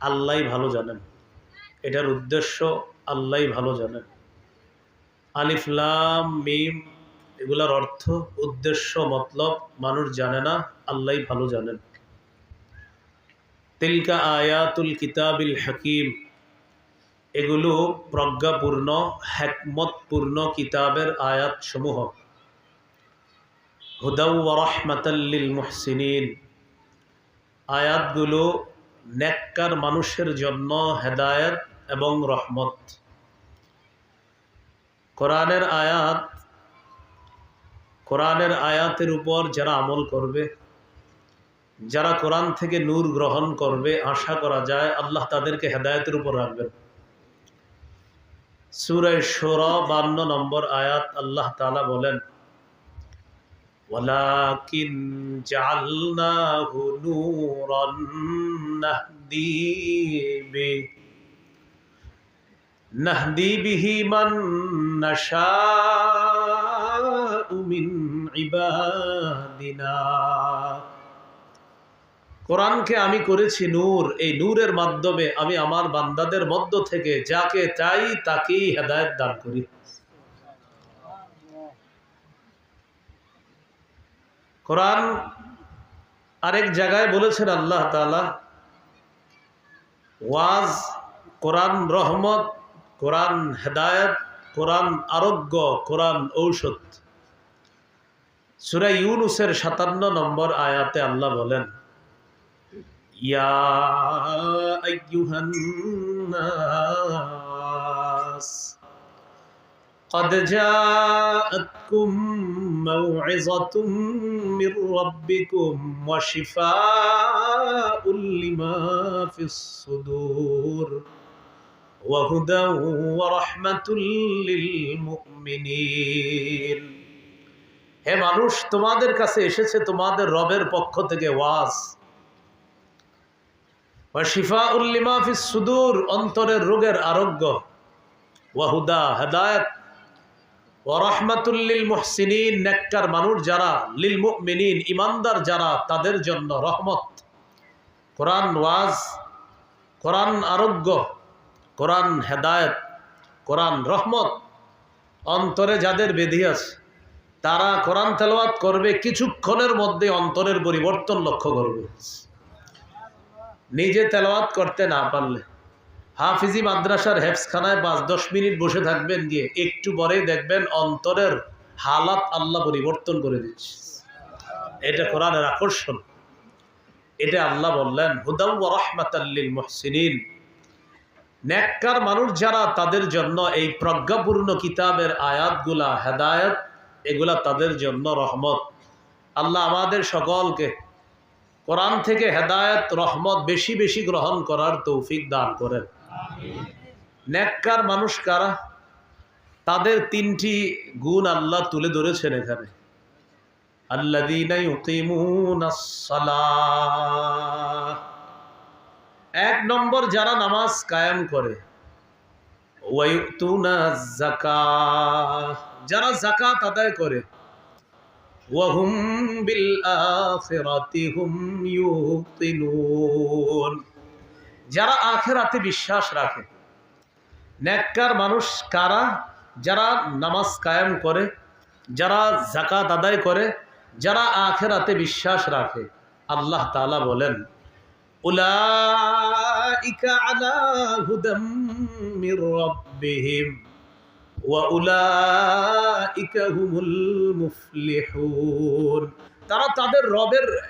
আল্লাহ ভালো জানেন। এটার উদ্দেশ্য আল্লাহ ভালো জানেন। আলিফলাম মিম এগুলার অর্থ, উদ্দেশ্য, মতলব মানুষ জানে না আল্লাহ ভালো জানেন। তিলকা আয়াতুল কিতাবিল হাকিম এগুলো প্রজ্ঞাপূর্ণ হ্যাকমতপূর্ণ কিতাবের আয়াত সমূহ হুদাউ রহমাতাল্লিল মুহসিনিন। আয়াতগুলো নেককার মানুষের জন্য হেদায়ত এবং রহমত। কোরআনের আয়াত, কোরআনের আয়াতের উপর যারা আমল করবে, যারা কোরআন থেকে নূর গ্রহণ করবে, আশা করা যায় আল্লাহ তাদেরকে হেদায়তের উপর রাখবেন। সুরায় সোরা বান্ন নম্বর আয়াত আল্লাহ তালা বলেন ولكن جعلناه نورا نهدي به نهدي به من نشاء من عبادنا কোরআনকে আমি করেছি নূর এই নূরের মাধ্যমে আমি আমার বান্দাদের মধ্য থেকে যাকে চাই তাকেই হেদায়ত দান করি কোরআন আরেক জায়গায় বলেছেন আল্লাহ তালা ওয়াজ, কোরআন রহমত, কোরআন হেদায়ত, কোরআন আরোগ্য, কোরআন ঔষধ। সুরা ইউনুসের সাতান্ন নম্বর আয়াতে আল্লাহ বলেন, ইয়া قد جاءتكم موعظة من ربكم وشفاء لما في الصدور وهدى ورحمة للمؤمنين হে মানুষ তোমাদের কাছে এসেছে তোমাদের রবের পক্ষ থেকে ওয়াজ শিফা উল্লিমা ফিস সুদূর অন্তরের রোগের আরোগ্য ওয়াহুদা হেদায়ত ওরহমাতুল্লিল মুহসিনিন, নেককার মানুষ যারা, লিল মুমিনিন, ইমানদার যারা, তাদের জন্য রহমত। কোরআন ওয়াজ, কোরআন আরোগ্য, কোরআন হেদায়ত, কোরআন রহমত, অন্তরে যাদের বেধি আছে, তারা কোরআন তেলাওয়াত করবে, কিছুক্ষণের মধ্যে অন্তরের পরিবর্তন লক্ষ্য করবে। নিজে তেলাওয়াত করতে না পারলে হাফিজি মাদ্রাসার হেফসখানায় পাঁচ দশ মিনিট বসে থাকবেন, গিয়ে একটু পরেই দেখবেন অন্তরের হালাত আল্লাহ পরিবর্তন করে দিচ্ছে এটা কোরআনের আকর্ষণ। এটা আল্লাহ বললেন হুদাউ রহমাতাল্লিল মহসিনিন। নেককার মানুষ যারা, তাদের জন্য এই প্রজ্ঞাপূর্ণ কিতাবের আয়াতগুলা, হেদায়ত, এগুলা তাদের জন্য রহমত। আল্লাহ আমাদের সকলকে কোরআন থেকে হেদায়ত, রহমত বেশি বেশি গ্রহণ করার তৌফিক দান করেন। নেককার মানুষ কারা? তাদের তিনটি গুণ আল্লাহ তুলে ধরেছেন এখানে। এক নম্বর যারা নামাজ কায়েম করে যারা জাকাত আদায় করে, ওয়াহুম বিল আখিরাতি হুম ইউকিনুন। যারা আখেরাতে বিশ্বাস রাখে। নেককার মানুষ কারা? যারা নামাজ কায়েম করে, যারা জাকাত আদায় করে, যারা আখেরাতে বিশ্বাস রাখে। আল্লাহ তালা বলেন ওয়া তারা তাদের রবের